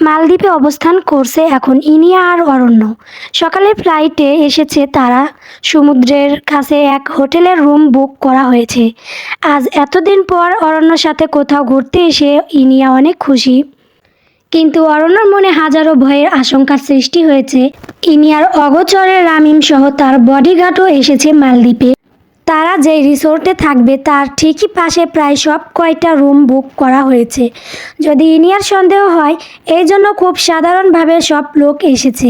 মালদ্বীপে অবস্থান করছে এখন ইনিয়া আর অরণ্য। সকালের ফ্লাইটে এসেছে তারা। সমুদ্রের কাছে এক হোটেলের রুম বুক করা হয়েছে। আজ এতদিন পর অরণ্যর সাথে কোথাও ঘুরতে এসে ইনিয়া অনেক খুশি। কিন্তু অরণ্যর মনে হাজারো ভয়ের আশঙ্কার সৃষ্টি হয়েছে। ইনিয়ার অগোচরে রামিম সহ তার বডিগার্ডও এসেছে মালদ্বীপে। তারা যে রিসোর্টে থাকবে তার ঠিকই পাশে প্রায় সব কয়টা রুম বুক করা হয়েছে। যদি ইনিয়ার সন্দেহ হয়, এই জন্য খুব সাধারণভাবে সব লোক এসেছে।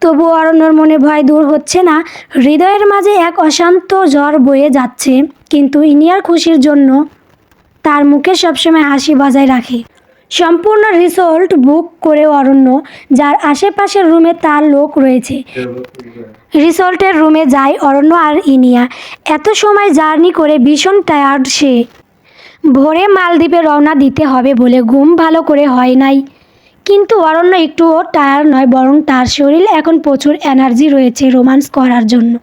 তবু অরণ্যর মনে ভয় দূর হচ্ছে না, হৃদয়ের মাঝে এক অশান্ত জ্বর বয়ে যাচ্ছে। কিন্তু ইনিয়ার খুশির জন্য তার মুখে সবসময় হাসি বজায় রাখে। সম্পূর্ণ রিসোর্ট বুক করে অরণ্য, যার আশেপাশের রুমে তার লোক রয়েছে। রিসোর্টের রুমে যায় অরণ্য আর ইনিয়া। এত সময় জার্নি করে ভীষণ টায়ার্ড সে। ভোরে মালদ্বীপে রওনা দিতে হবে বলে ঘুম ভালো করে হয় নাই। কিন্তু অরণ্য একটুও টায়ার্ড নয়, বরং তার শরীর এখন প্রচুর এনার্জি রয়েছে রোমান্স করার জন্য।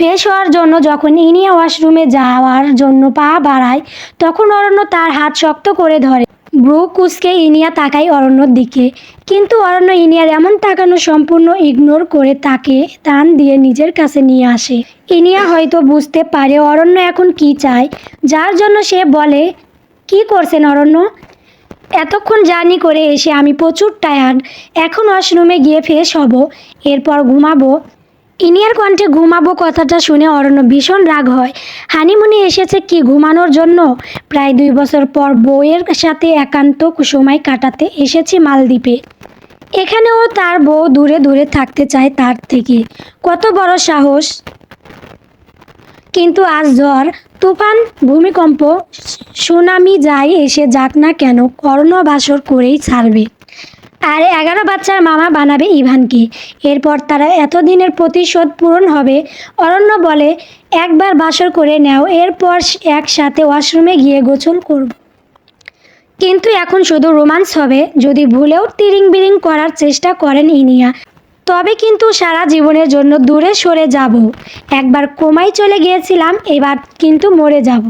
ফ্রেশ হওয়ার জন্য যখন ইনিয়া ওয়াশরুমে যাওয়ার জন্য পা বাড়ায়, তখন অরণ্য তার হাত শক্ত করে ধরে। ব্রু কুচকে ইনিয়া তাকায় অরণ্যর দিকে। কিন্তু অরণ্য ইনিয়ার এমন তাকানো সম্পূর্ণ ইগনোর করে তাকে টান দিয়ে নিজের কাছে নিয়ে আসে। ইনিয়া হয়তো বুঝতে পারে অরণ্য এখন কি চায়। যার জন্য সে বলে, কি করছেন অরণ্য? এতক্ষণ জার্নি করে এসে আমি প্রচুর টায়ার্ড। এখন ওয়াশরুমে গিয়ে ফ্রেশ হব, এরপর ঘুমাবো। ইনিয়ার কণ্ঠে ঘুমাবো কথাটা শুনে অরণ্য ভীষণ রাগ হয়। হানিমুনি এসেছে কি ঘুমানোর জন্য? প্রায় দুই বছর পর বউয়ের সাথে একান্ত সময় কাটাতে এসেছি মালদ্বীপে। এখানেও তার বউ দূরে দূরে থাকতে চায় তার থেকে। কত বড় সাহস। কিন্তু আজ ঝড় তুফান, ভূমিকম্প, সুনামি যাই এসে যাক না কেন করোনা বাসর করেই ছাড়বে। আর এগারো বাচ্চার মামা বানাবে ইভানকে। এরপর তারা এতদিনের প্রতিশোধ পূরণ হবে। অরণ্য বলে, একবার বাসর করে নাও, এরপর একসাথে ওয়াশরুমে গিয়ে গোসল করব। কিন্তু এখন শুধু রোমান্স হবে। যদি ভুলেও তিরিং বিরিং করার চেষ্টা করেন ইনিয়া, তবে কিন্তু সারা জীবনের জন্য দূরে সরে যাব। একবার কোমায় চলে গিয়েছিলাম, এবার কিন্তু মরে যাব।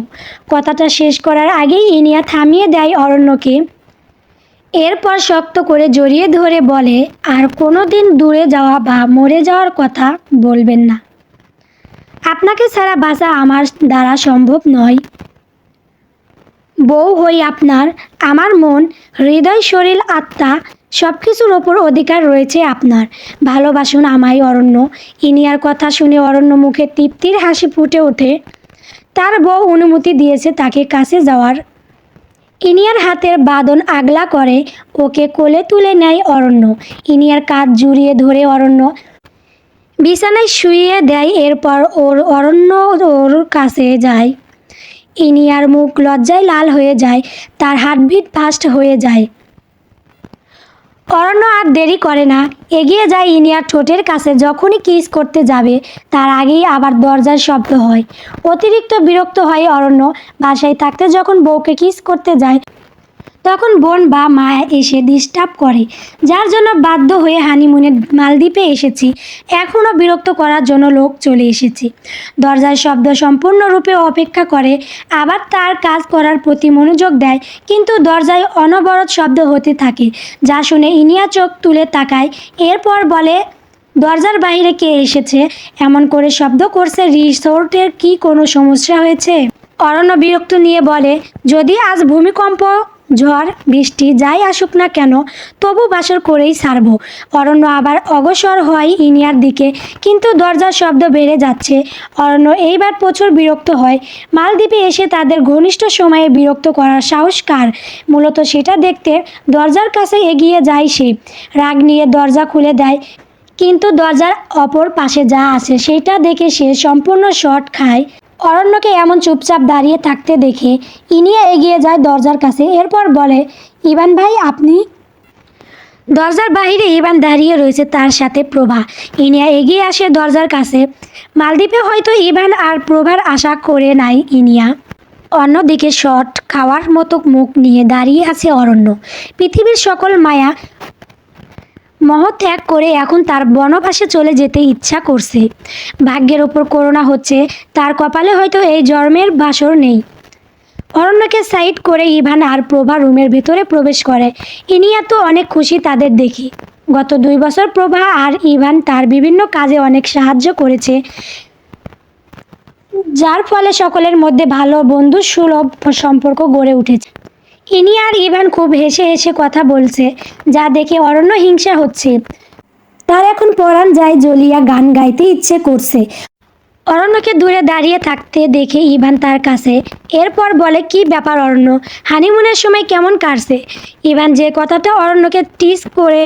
কথাটা শেষ করার আগেই ইনিয়া থামিয়ে দেয় অরণ্যকে। এরপর শক্ত করে জড়িয়ে ধরে বলে, আর কোনো দিন দূরে যাওয়া বা মরে যাওয়ার কথা বলবেন না। আপনাকে ছাড়া বাঁচা আমার দ্বারা সম্ভব নয়। বউ হই আপনার, আমার মন, হৃদয়, শরীর, আত্মা সব কিছুর ওপর অধিকার রয়েছে আপনার। ভালোবাসুন আমায় অরণ্য। ইনিয়ার কথা শুনে অরণ্য মুখে তৃপ্তির হাসি ফুটে ওঠে। তার বউ অনুমতি দিয়েছে তাকে কাছে যাওয়ার ইনিয়ার হাতের বাদন আগলা করে, ওকে কোলে তুলে নেয় অরণ্য। ইনিয়ার কাঁধ জুড়িয়ে ধরে অরণ্য। বিছানায় শুইয়ে দেয়, এরপর ওর অরণ্য ওর কাছে যায়। ইনিয়ার মুখ লজ্জায় লাল হয়ে যায়, তার হার্টবিট ফাস্ট হয়ে যায়। অরণ্য আর দেরি করে না। এগিয়ে যায় ইনিয়ার ঠোঁটের কাছে, যখনই কিস করতে যাবে, তার আগেই আবার দরজার শব্দ হয়। অতিরিক্ত বিরক্ত হয় অরণ্য। বাসায় থাকতে যখন বউকে কিস করতে যায় তখন বোন বা মা এসে ডিস্টার্ব করে, যার জন্য বাধ্য হয়ে হানিমুনে মালদ্বীপে এসেছি। এখনও বিরক্ত করার জন্য লোক চলে এসেছে। দরজার শব্দ সম্পূর্ণরূপে অপেক্ষা করে, আবার তার কাজ করার প্রতি মনোযোগ দেয়, কিন্তু দরজায় অনবরত শব্দ হতে থাকে, যা শুনে ইনিয়া চোখ তুলে তাকায়, এরপর বলে, দরজার বাইরে কে এসেছে? এমন করে শব্দ করছে রিসোর্টের কি কোনো সমস্যা হয়েছে? অরণ্য বিরক্ত নিয়ে বলে, যদি আজ ভূমিকম্প ঝড়, বৃষ্টি যাই আসুক না কেন, তবু বাসর করেই ছাড়ব অরণ্য আবার অগসর হয় ইনিয়ার দিকে, কিন্তু দরজার শব্দ বেড়ে যাচ্ছে। অরণ্য এইবার প্রচুর বিরক্ত হয়। মালদ্বীপে এসে তাদের ঘনিষ্ঠ সময়ে বিরক্ত করার সাহস কার? মূলত সেটা দেখতে দরজার কাছে এগিয়ে যায় সে। রাগ নিয়ে দরজা খুলে দেয়, কিন্তু দরজার অপর পাশে যা আছে, সেটা দেখে সে সম্পূর্ণ শট খায়। অরণ্যকে এমন চুপচাপ দাঁড়িয়ে থাকতে দেখে ইনিয়া এগিয়ে যায় দরজার কাছে। এরপর বলে, ইভান ভাই, আপনি? দরজার বাহিরে ইভান দাঁড়িয়ে রয়েছে তার সাথে প্রভা। ইনিয়া এগিয়ে আসে দরজার কাছে। মালদ্বীপে হয়তো ইভান আর প্রভার আশা করে নাই ইনিয়া। অন্যদিকে শট খাওয়ার মতো মুখ নিয়ে দাঁড়িয়ে আছে অরণ্য। পৃথিবীর সকল মায়া মহ ত্যাগ করে এখন তার বনবাসে চলে যেতে ইচ্ছা করছে। ভাগ্যের ওপর করোনা হচ্ছে, তার কপালে হয়তো এই জন্মের বাসর নেই। অরণ্যকে সাইড করে ইভান আর প্রভা রুমের ভেতরে প্রবেশ করে। ইনিয়া তো অনেক খুশি তাদের দেখি। গত দুই বছর প্রভা আর ইভান তার বিভিন্ন কাজে অনেক সাহায্য করেছে, যার ফলে সকলের মধ্যে ভালো বন্ধু সুলভ সম্পর্ক গড়ে উঠেছে। ইনি আর ইভান খুব হেসে হেসে কথা বলছে, যা দেখে অরণ্য হিংসা হচ্ছে। তার এখন পরাণ যায় জ্বলিয়া গান গাইতে ইচ্ছে করছে। অরণ্যকে দূরে দাঁড়িয়ে থাকতে দেখে ইভান তার কাছে, এরপর বলে, কি ব্যাপার অরণ্য? হানিমুনের সময় কেমন কাটছে? ইভান যে কথাটা অরণ্যকে টিস করে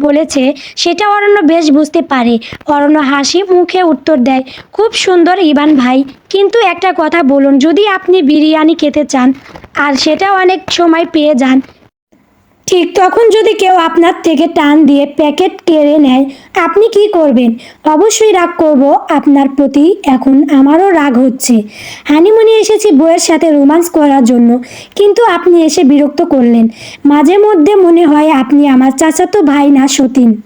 বলেছে, সেটা অরণ্য বেশ বুঝতে পারে। অরণ্য হাসি মুখে উত্তর দেয়, খুব সুন্দর ইভান ভাই, কিন্তু একটা কথা বলুন, যদি আপনি বিরিয়ানি খেতে চান, আর সেটা অনেক সময় পেয়ে যান ঠিক তখন যদি কেউ আপনার থেকে টান দিয়ে প্যাকেট কেড়ে নেয়, আপনি কি করবেন? অবশ্যই রাগ করব আপনার প্রতি। এখন আমারও রাগ হচ্ছে। হানিমুনি এসেছি বইয়ের সাথে রোমান্স করার জন্য। কিন্তু আপনি এসে বিরক্ত করলেন। মাঝে মধ্যে মনে হয় আপনি আমার চাচাতো ভাই না, সতীন।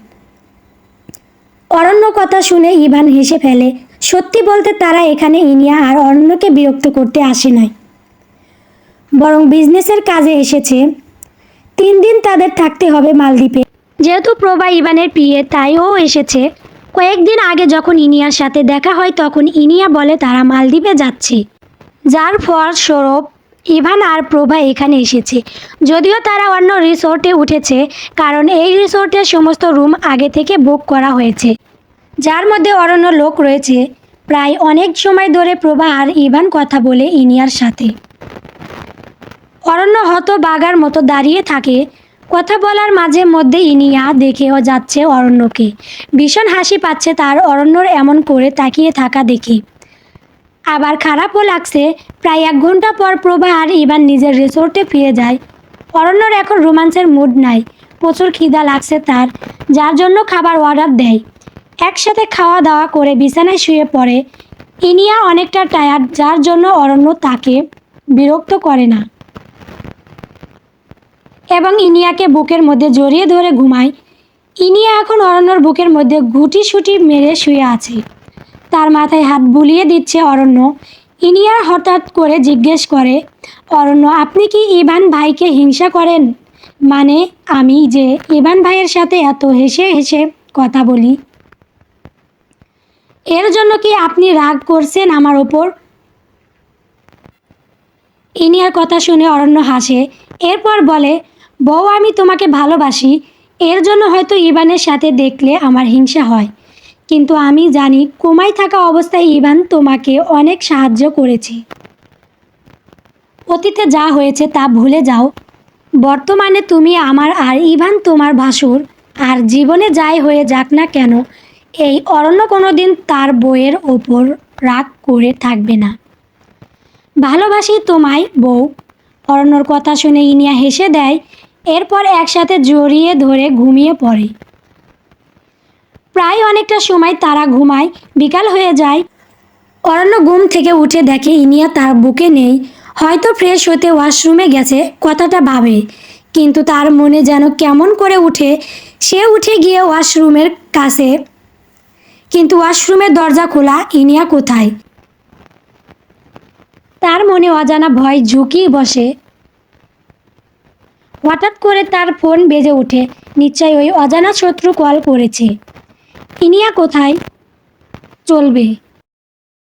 অরণ্য কথা শুনে ইভান হেসে ফেলে। সত্যি বলতে তারা এখানে ইনিয়া আর অরণ্যকে বিরক্ত করতে আসে নাই। বরং বিজনেসের কাজে এসেছে। তিন দিন তাদের থাকতে হবে মালদ্বীপে। যেহেতু প্রভা ইভানের বিয়ে তাই ও এসেছে। কয়েকদিন আগে যখন ইনিয়ার সাথে দেখা হয়, তখন ইনিয়া বলে তারা মালদ্বীপে যাচ্ছে। যার ফলস্বরূপ ইভান আর প্রভা এখানে এসেছে। যদিও তারা অন্য রিসোর্টে উঠেছে, কারণ এই রিসোর্টের সমস্ত রুম আগে থেকে বুক করা হয়েছে। যার মধ্যে অরণ্য লোক রয়েছে। প্রায় অনেক সময় ধরে প্রভা আর ইভান কথা বলে ইনিয়ার সাথে। অরণ্য হত বাগার মতো দাঁড়িয়ে থাকে। কথা বলার মাঝে মধ্যে ইনিয়া দেখেও যাচ্ছে অরণ্যকে। ভীষণ হাসি পাচ্ছে তার অরণ্যর এমন করে তাকিয়ে থাকা দেখে। আবার খারাপও লাগছে। প্রায় এক ঘণ্টা পর প্রভা আর ইভান নিজের রিসোর্টে ফিরে যায়। অরণ্যর এখন রোমান্সের মুড নাই। প্রচুর খিদা লাগছে তার, যার জন্য খাবার অর্ডার দেয়। একসাথে খাওয়া দাওয়া করে বিছানায় শুয়ে পড়ে। ইনিয়া অনেকটা টায়ার্ড যার জন্য অরণ্য তাকে বিরক্ত করে না। এবং ইনিয়াকে বুকের মধ্যে জড়িয়ে ধরে ঘুমায়। ইনিয়া এখন অরণ্যর বুকের মধ্যে গুটি সুটি মেরে শুয়ে আছে। তার মাথায় হাত বুলিয়ে দিচ্ছে অরণ্য। ইনিয়া হঠাৎ করে জিজ্ঞেস করে, অরণ্য, আপনি কি ইভান ভাইকে হিংসা করেন? মানে আমি যে ইভান ভাইয়ের সাথে এত হেসে হেসে কথা বলি। এর জন্য কি আপনি রাগ করছেন আমার ওপর? ইনিয়ার কথা শুনে অরণ্য হাসে। এরপর বলে বউ, আমি তোমাকে ভালোবাসি। এর জন্য হয়তো ইভানের সাথে দেখলে আমার হিংসা হয়। কিন্তু আমি জানি কোমায় থাকা অবস্থায় ইভান তোমাকে অনেক সাহায্য করেছে। অতীতে যা হয়েছে তা ভুলে যাও। বর্তমানে তুমি আমার আর ইভান তোমার ভাসুর। আর জীবনে যাই হয়ে যাক না কেন, এই অরণ্য কোনোদিন তার বইয়ের ওপর রাগ করে থাকবে না। ভালোবাসি তোমায় বউ। অরণ্যর কথা শুনে ইনিয়া হেসে দেয় এরপর একসাথে জড়িয়ে ধরে ঘুমিয়ে পড়ে। প্রায় অনেকটা সময় তারা ঘুমায়, বিকাল হয়ে যায়। অরণ্য ঘুম থেকে উঠে দেখে ইনিয়া তার বুকে নেই। হয়তো ফ্রেশ হতে ওয়াশরুমে গেছে, কথাটা ভাবে। কিন্তু তার মনে যেন কেমন করে উঠে, সে উঠে গিয়ে ওয়াশরুমের কাছে। কিন্তু ওয়াশরুমের দরজা খোলা, ইনিয়া কোথায়? তার মনে অজানা ভয় ঝুঁকি বসে। হঠাৎ করে তার ফোন বেজে ওঠে। নিশ্চয়ই ওই অজানা শত্রু কল করেছে। ইনিয়া কোথায়? চলবে।